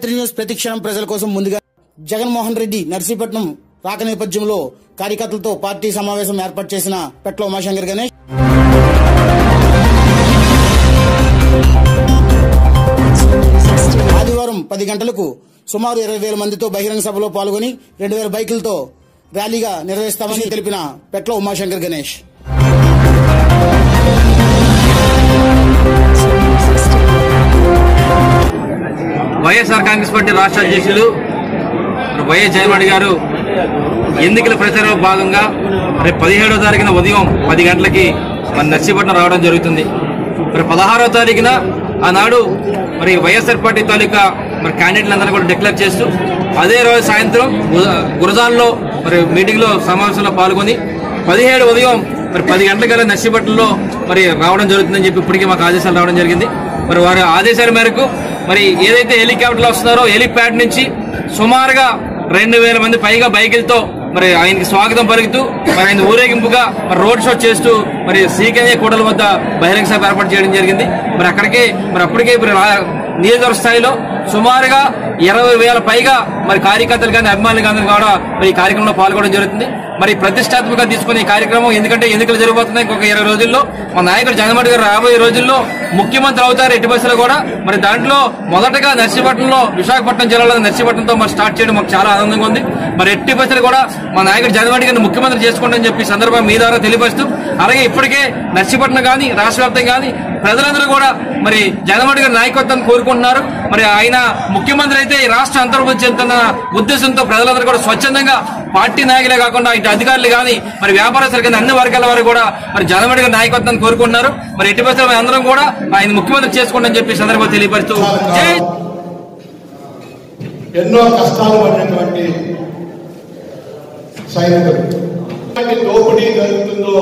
మైత్రి news ప్రతిక్షణం ప్రజల కోసం ముందుగా జగన్మోహన్ రెడ్డి నర్సీపట్నం రాక నేపథ్యంలో కార్యకర్తలతో పార్టీ సమావేశం ఏర్పాటు చేసిన పెట్ల ఉమాశంకర్ గణేష్. ఆదివారం పది గంటలకు సుమారు ఇరవై వేల మందితో బహిరంగ సభలో పాల్గొని రెండు వేల బైకులతో ర్యాలీగా నిర్వహిస్తామని తెలిపిన పెట్ల ఉమాశంకర్ గణేష్. వైఎస్ఆర్ కాంగ్రెస్ పార్టీ రాష్ట్ర అధ్యక్షులు వైఎస్ జగన్మోహన్ గారు ఎన్నికల ప్రచారంలో భాగంగా రేపు పదిహేడో తారీఖున ఉదయం పది గంటలకి మరి నర్సీపట్నం రావడం జరుగుతుంది. మరి పదహారో తారీఖున ఆనాడు మరి వైఎస్ఆర్ పార్టీ తాలూకా మరి క్యాండిడేట్లందరూ కూడా డిక్లేర్ చేస్తూ అదే రోజు సాయంత్రం గు- గురజాల్లో మరి మీటింగ్లో సమావేశంలో పాల్గొని పదిహేడు ఉదయం మరి పది గంటలకల్లా నర్సీపట్నంలో మరి రావడం జరుగుతుందని చెప్పి ఇప్పటికీ మాకు ఆదేశాలు రావడం జరిగింది. మరి వారి ఆదేశాల మేరకు మరి ఏదైతే హెలికాప్టర్లు వస్తున్నారో హెలిప్యాడ్ నుంచి సుమారుగా రెండు వేల మంది పైగా బైకులతో మరి ఆయనకి స్వాగతం పలుకుతూ మరి ఆయన ఊరేగింపుగా మరి రోడ్ షో చేస్తూ మరి సీకన్య కూడల వద్ద బహిరంగ సభ ఏర్పాటు చేయడం జరిగింది. మరి అక్కడికే మరి అప్పటికే ఇప్పుడు రా- నియోజకవర్గ స్థాయిలో సుమారుగా ఇరవై వేల పైగా మరి కార్యకర్తలు కానీ అభిమానులు కానీ కూడా మరి ఈ కార్యక్రమంలో పాల్గొనడం జరుగుతుంది. మరి ప్రతిష్టాత్మకంగా తీసుకునే కార్యక్రమం ఎందుకంటే ఎన్నికలు జరగబోతున్నాయి. ఇంకొక ఇరవై రోజుల్లో మా నాయకుడు జగన్మోహన్ గారు రాబోయే రోజుల్లో ముఖ్యమంత్రి అవుతారు. ఎట్టి బస్సులో కూడా మరి దాంట్లో మొదటగా నర్సీపట్నంలో విశాఖపట్నం జిల్లాలో నర్సీపట్నంతో మరి స్టార్ట్ చేయడం మాకు చాలా ఆనందంగా ఉంది. మరి ఎట్టి బస్సులు కూడా మా నాయకుడు జగన్మోహన్ గారిని ముఖ్యమంత్రి చేసుకోండి అని చెప్పి సందర్భం మీ ద్వారా తెలియపరుస్తూ అలాగే ఇప్పటికే నర్సీపట్నం కానీ రాష్ట్ర వ్యాప్తంగా కానీ ప్రజలందరూ కూడా మరి జగన్మోహన్ గారి నాయకత్వాన్ని కోరుకుంటున్నారు. మరి ఆయన ముఖ్యమంత్రి అయితే ఈ రాష్ట్ర అంతర్భుతి చెందుతున్న ఉద్దేశంతో ప్రజలందరూ కూడా స్వచ్ఛందంగా పార్టీ నాయకులే కాకుండా ఇటు అధికారులు కానీ మరి వ్యాపారస్తులు కానీ అన్ని వర్గాల వారు కూడా మరి జగన్మోహన్ గారి నాయకత్వాన్ని కోరుకుంటున్నారు. మరి ఎట్టి పరిస్థితుల్లో అందరం కూడా ఆయన ముఖ్యమంత్రి చేసుకోండి చెప్పి సందర్భంగా తెలియపరుస్తూ ఎన్నో కష్టాలు పడినటువంటి సైనికులు. దోపిడీ జరుగుతుందో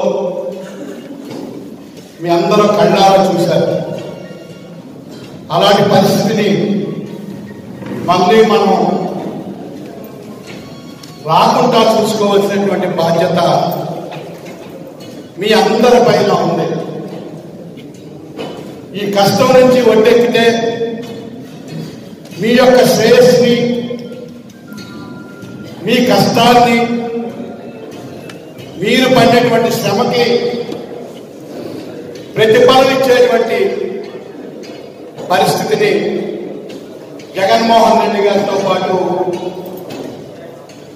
మీ అందరూ కళ్ళారా చూశారు. అలాంటి పరిస్థితిని మళ్ళీ మనం రాకుండా చూసుకోవాల్సినటువంటి బాధ్యత మీ అందరి పైన ఉంది. ఈ కష్టం నుంచి ఒడ్డెక్కితే మీ యొక్క శ్రేయస్ని మీ కష్టాన్ని మీరు పడినటువంటి శ్రమకి ప్రతిఫలం ఇచ్చేటువంటి పరిస్థితిని జగన్మోహన్ రెడ్డి గారితో పాటు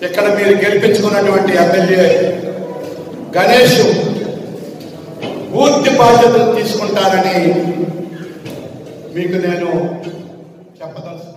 ఇక్కడ మీరు గెలిపించుకున్నటువంటి ఎమ్మెల్యే గణేష్ పూర్తి బాధ్యతలు తీసుకుంటారని మీకు నేను చెప్పదలుచుకున్నాను.